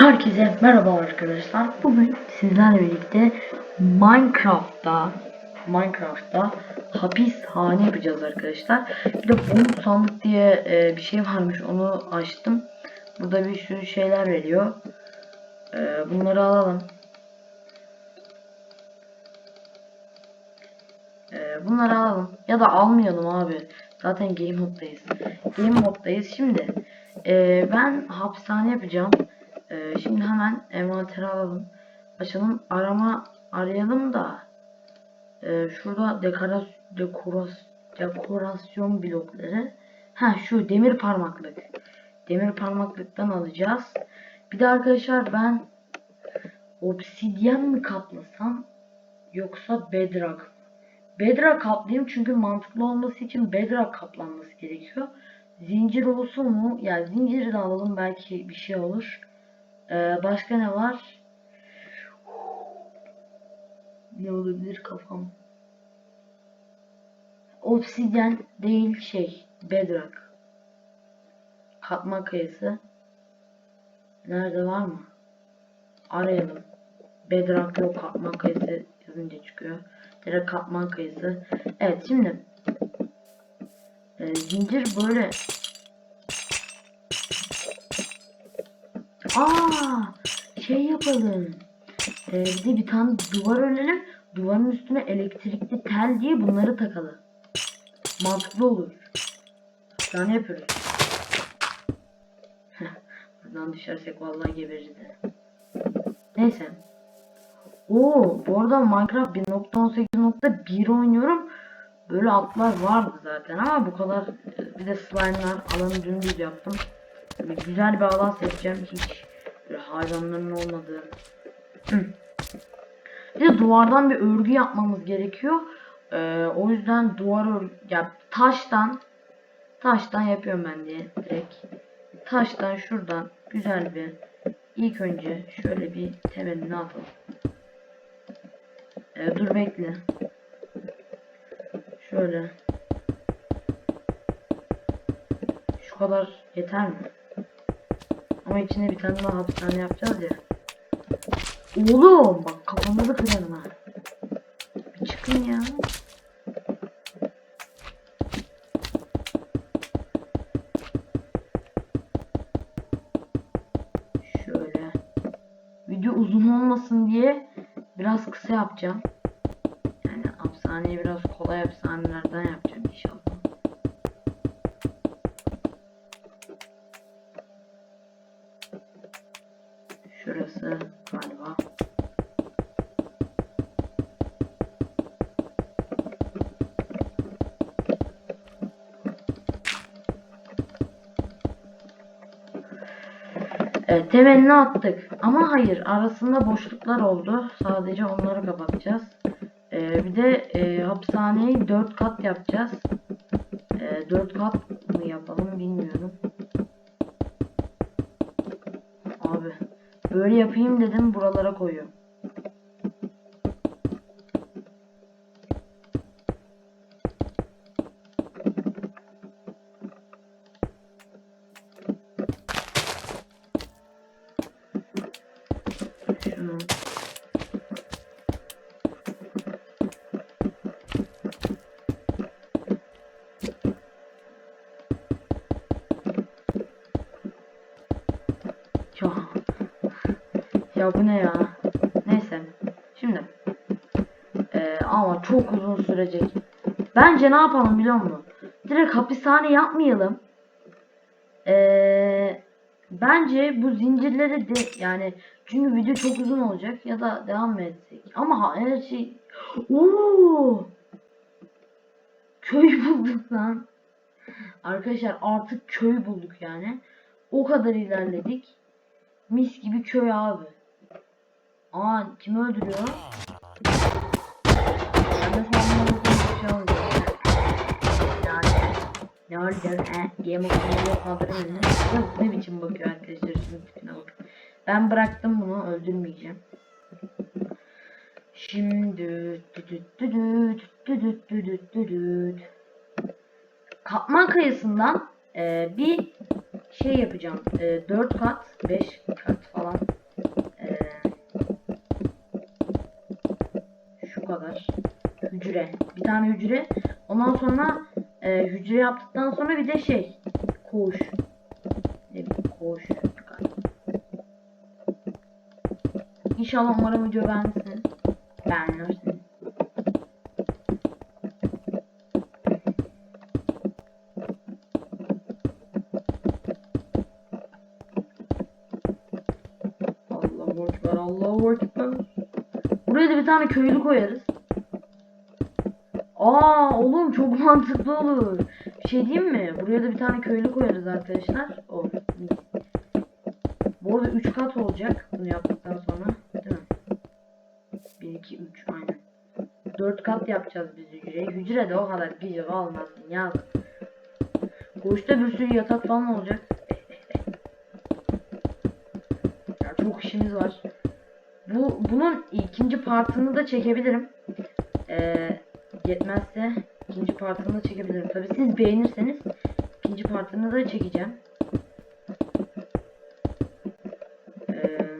Herkese merhaba arkadaşlar. Bugün sizlerle birlikte Minecraft'ta Minecraft'ta hapishane yapacağız arkadaşlar. Bir de bomb sandık diye e, bir şey varmış. Onu açtım. Burada bir sürü şeyler veriyor. E, bunları alalım. E, bunları alalım. Ya da almayalım abi. Zaten game moddayız. Game moddayız. Şimdi e, ben hapishane yapacağım. Ee, şimdi hemen envanteri alalım. Açalım. Arama arayalım da e, şurada dekoras, dekoras, dekorasyon blokları. Ha şu demir parmaklık. Demir parmaklıktan alacağız. Bir de arkadaşlar ben obsidyen mi kaplasam yoksa bedrock Bedrock kaplayayım çünkü mantıklı olması için bedrock kaplanması gerekiyor. Zincir olsun mu? Yani zinciri de alalım belki bir şey olur. Ee, başka ne var? Ne olabilir kafam? Obsidyen değil şey. Bedrock. Katman kayası. Nerede var mı? Arayalım. Bedrock yok. Katman kayası yazınca çıkıyor. Direkt katman kayası. Evet şimdi. E, zincir böyle Aa, şey yapalım. Ee, bir de bir tane duvar örelim. Duvarın üstüne elektrikli tel diye bunları takalım. Mantıklı olur. Yani yapıyoruz. Buradan düşersek vallahi gebeririz. Neyse. Oo, bu arada Minecraft 1.18.1 oynuyorum. Böyle atlar vardı zaten ama bu kadar bir de slime'lar alanı dümdüz yaptım. Böyle güzel bir alan seçeceğim hiç böyle hayvanların olmadığı. Bir de duvardan bir örgü yapmamız gerekiyor. Ee, o yüzden duvar ör ya taştan taştan yapıyorum ben diye direkt. Taştan şuradan güzel bir ilk önce şöyle bir temelini atalım. Ee, dur bekle. Şöyle. Şu kadar yeter mi? Ama içine bir tane daha hapishane yapacağız ya. Oğlum bak kafamızı kırarım ha. Bir çıkın ya. Şöyle. Video uzun olmasın diye biraz kısa yapacağım. Yani hapishaneyi biraz kolay hapishanelerden yapacağım inşallah. Evet, temelini attık. Ama hayır, arasında boşluklar oldu. Sadece onları kapatacağız. Ee, bir de e, hapishaneyi 4 kat yapacağız. E, 4 kat mı yapalım bilmiyorum. Abi, böyle yapayım dedim buralara koyuyorum. Şunu. Ya. Ya bu ne ya? Neyse. Şimdi. Ee, ama çok uzun sürecek. Bence ne yapalım biliyor musun? Direkt hapishane yapmayalım. Ee, bence bu zincirleri de yani çünkü video çok uzun olacak ya da devam mı etsek? Ama her şey Oo! Köy bulduk lan. Arkadaşlar artık köy bulduk yani. O kadar ilerledik. Mis gibi köy abi. Aa kimi öldürüyor? Ben de sanırım bir şey oldu. Ne olacak he? Game of Thrones'u? Ya ne biçim bakıyor arkadaşlar şimdi tipine bakın. Ben bıraktım bunu öldürmeyeceğim. Şimdi. Katman kayasından e, bir şey yapacağım. E, 4 kat, 5 kat falan kadar. Hücre. Bir tane hücre. Ondan sonra e, hücre yaptıktan sonra bir de şey. Koğuş. Ne koğuş. İnşallah umarım video beğensin. Beğenirsin. Tane köylü koyarız. Aa oğlum çok mantıklı olur. Bir şey diyeyim mi? Buraya da bir tane köylü koyarız arkadaşlar. O. Bu arada 3 kat olacak bunu yaptıktan sonra. Değil mi? 1, 2, 3 aynen. 4 kat yapacağız biz hücreyi. Hücre de o kadar güzel olmasın ya. Koğuşta bir sürü yatak falan olacak. Ya çok işimiz var. Bu bunun ikinci partını da çekebilirim. Ee, yetmezse ikinci partını da çekebilirim. Tabi siz beğenirseniz ikinci partını da çekeceğim. Ee.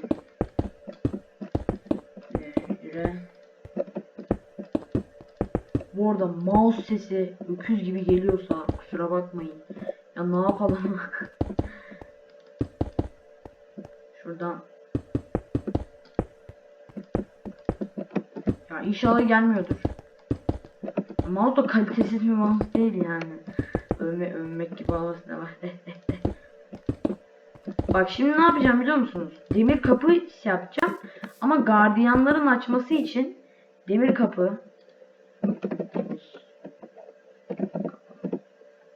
Bu arada mouse sesi öküz gibi geliyorsa kusura bakmayın. Ya ne yapalım? Şuradan Ya inşallah gelmiyordur. Mouse da kalitesiz bir mouse değil yani. Övme, övmek gibi havası da var. Bak şimdi ne yapacağım biliyor musunuz? Demir kapı yapacağım. Ama gardiyanların açması için demir kapı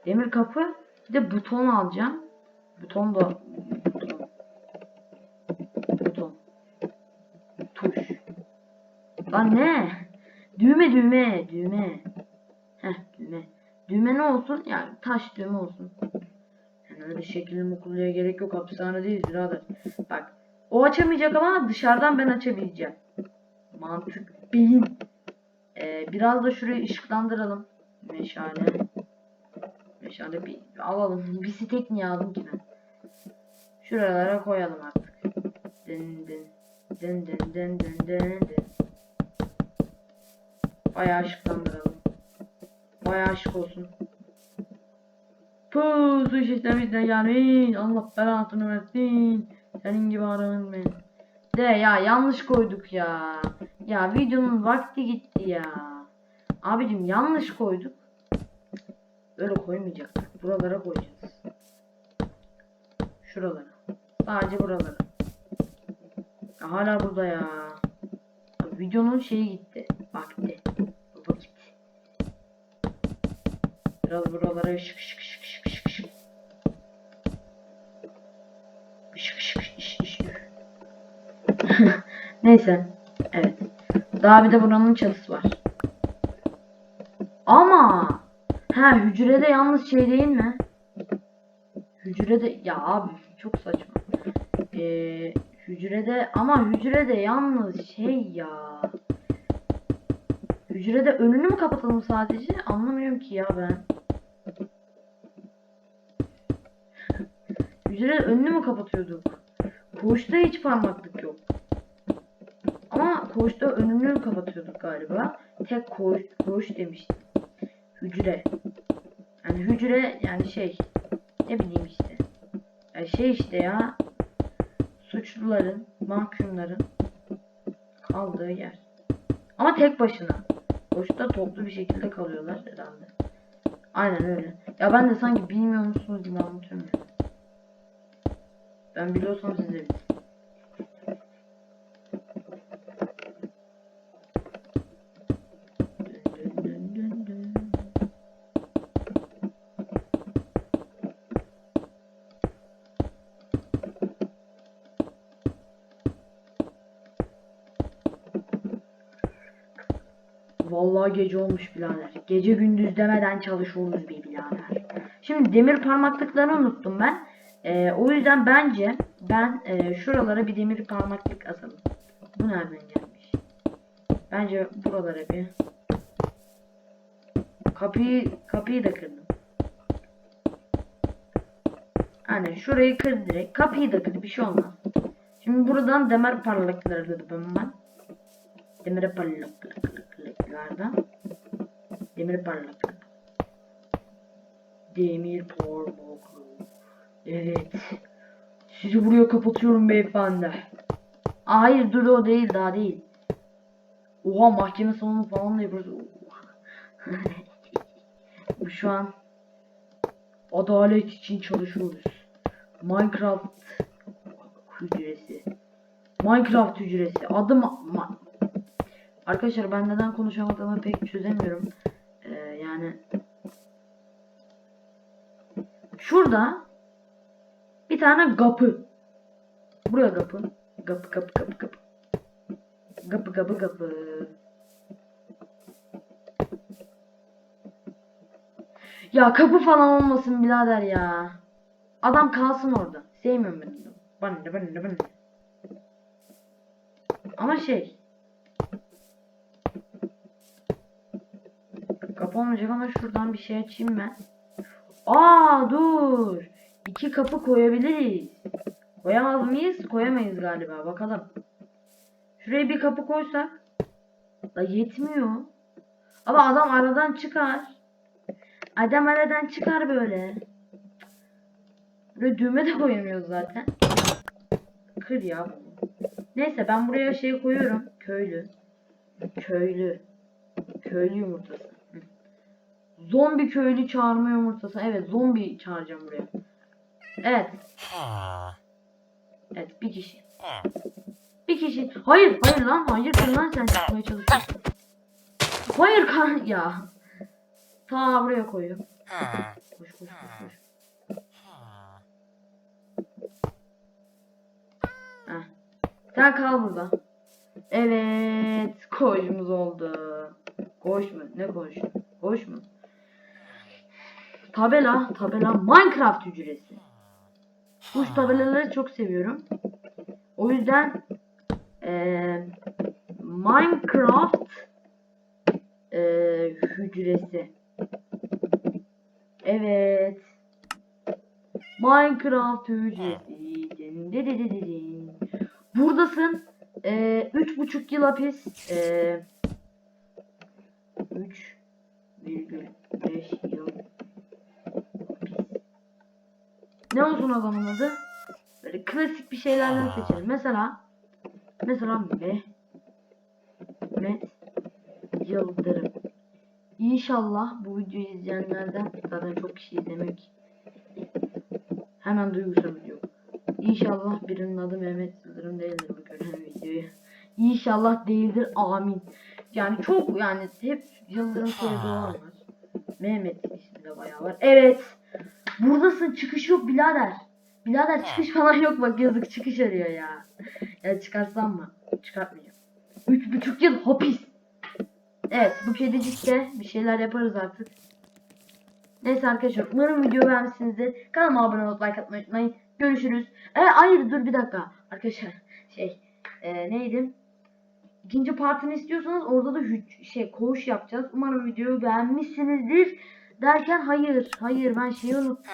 Demir kapı bir de buton alacağım. Buton da buton. Buton. Tuş. Lan ne? Düğme düğme düğme. Heh düğme. Düğme ne olsun? Yani taş düğme olsun. Yani öyle şekilli mukulluya gerek yok. Hapishane değil birader. Bak. O açamayacak ama dışarıdan ben açabileceğim. Mantık. Beyin. Ee, biraz da şurayı ışıklandıralım. Meşale. Meşale bir alalım. Bir stek niye aldım ki ben? Şuralara koyalım artık. Dın dın. Dın dın dın dın dın dın. Bayağı ışıklandıralım. Bayağı ışık olsun. Puh su işlemizde gelmeyin. Allah belasını versin. Senin gibi aranın ben. De ya yanlış koyduk ya. Ya videonun vakti gitti ya. Abicim yanlış koyduk. Öyle koymayacaktık. Buralara koyacağız. Şuralara. Sadece buralara. Ya hala burada. Ya Videonun şeyi gitti. Vakti. Biraz buralara ışık ışık ışık ışık ışık ışık. Işık ışık ışık ışık. Neyse. Evet. Daha bir de buranın çatısı var. Ama ha hücrede yalnız şey değil mi? Hücrede ya abi çok saçma. Ee, hücrede ama hücrede yalnız şey ya. Hücrede önünü mü kapatalım sadece? Anlamıyorum ki ya ben. Hücrede önünü mü kapatıyorduk? Koğuşta hiç parmaklık yok. Ama koğuşta önünü kapatıyorduk galiba. Tek koğuş, koğuş demiştim. Hücre. Yani hücre yani şey. Ne bileyim işte. Yani şey işte ya. Suçluların, mahkumların kaldığı yer. Ama tek başına. Koğuşta toplu bir şekilde kalıyorlar herhalde. Aynen öyle. Ya ben de sanki bilmiyor musunuz gibi anlatıyorum. Ben biliyorsam siz. Vallahi gece olmuş birader. Gece gündüz demeden çalışıyoruz bir birader. Şimdi demir parmaklıklarını unuttum ben. Ee, o yüzden bence ben e, şuralara bir demir parmaklık asalım. Bu nereden gelmiş? Bence buralara bir. Kapıyı kapıyı da kırdım. Hani şurayı kır direkt. Kapıyı da kır bir şey olmaz. Şimdi buradan demir parlakları dedim ben. Demir parlaklık. tekrardan. Demir parlak. Demir parmak. Evet. Sizi buraya kapatıyorum beyefendi. Hayır dur o değil daha değil. Oha mahkeme salonu falan da yapıyoruz. Şu an adalet için çalışıyoruz. Minecraft hücresi. Minecraft hücresi. Adım ma- Arkadaşlar ben neden konuşamadığımı pek çözemiyorum. Ee, yani şurada bir tane kapı. Buraya kapı. Kapı kapı kapı kapı. Kapı kapı kapı. Ya kapı falan olmasın birader ya. Adam kalsın orada. Sevmiyorum ben ne bana ne. Ama şey. Kapı olmayacak ama şuradan bir şey açayım ben. Aa dur. İki kapı koyabiliriz. Koyamaz mıyız? Koyamayız galiba. Bakalım. Şuraya bir kapı koysak. Da yetmiyor. Ama adam aradan çıkar. Adam aradan çıkar böyle. Böyle düğme de koyamıyoruz zaten. Kır ya. Neyse ben buraya şey koyuyorum. Köylü. Köylü. Köylü yumurtası. Zombi köylü çağırma yumurtası. Evet zombi çağıracağım buraya. Evet. Evet bir kişi. Bir kişi. Hayır hayır lan hayır lan sen çıkmaya çalışıyorsun. Hayır kan ya. Ta buraya koyuyorum. Koş koş koş koş. Heh. Sen kal burada. Evet. Koşumuz oldu. Koş mu? Ne koş? Koş mu? Tabela. Tabela. Minecraft hücresi. Kuş tabelaları çok seviyorum. O yüzden ee, Minecraft e, hücresi. Evet. Minecraft hücresi. Buradasın. Ee, üç buçuk yıl hapis. Ee, 3,5 Ne olsun adamın adı? Böyle klasik bir şeylerden seçelim. Mesela mesela Mehmet Yıldırım. İnşallah bu videoyu izleyenlerden zaten çok kişi izlemek hemen duygusal video. İnşallah birinin adı Mehmet Yıldırım değildir bu gören videoyu. İnşallah değildir. Amin. Yani çok yani hep Yıldırım soyadı olanlar. Mehmet ismi de bayağı var. Evet. Buradasın çıkış yok birader. Birader çıkış falan yok bak yazık çıkış arıyor ya. Ya çıkarsam mı? Çıkartmayacağım. Üç buçuk yıl hapis. Evet bu kedicik de bir şeyler yaparız artık. Neyse arkadaşlar umarım video beğenmişsinizdir. Kanalıma abone olup like atmayı unutmayın. Görüşürüz. E, hayır dur bir dakika. Arkadaşlar şey e, neydi? İkinci partini istiyorsanız orada da şey koğuş yapacağız. Umarım videoyu beğenmişsinizdir. Derken hayır hayır ben şeyi unuttum.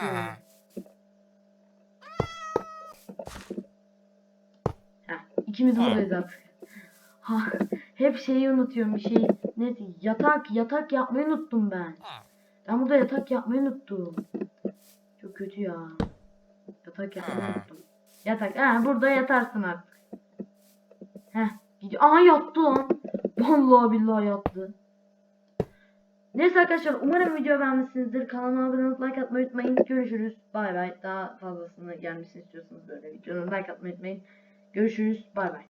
Heh, ikimiz buradayız artık. Ha, hep şeyi unutuyorum bir şey. Neyse yatak yatak yapmayı unuttum ben. Ben burada yatak yapmayı unuttum. Çok kötü ya. Yatak yapmayı unuttum. Yatak. Ha burada yatarsın artık. Heh. Gidiyor. Aha yattı lan. Vallahi billahi yattı. Neyse arkadaşlar umarım video beğenmişsinizdir. Kanalıma abone olup like atmayı unutmayın. Görüşürüz. Bay bay. Daha fazlasını gelmesini istiyorsanız böyle videonun like atmayı unutmayın. Görüşürüz. Bay bay.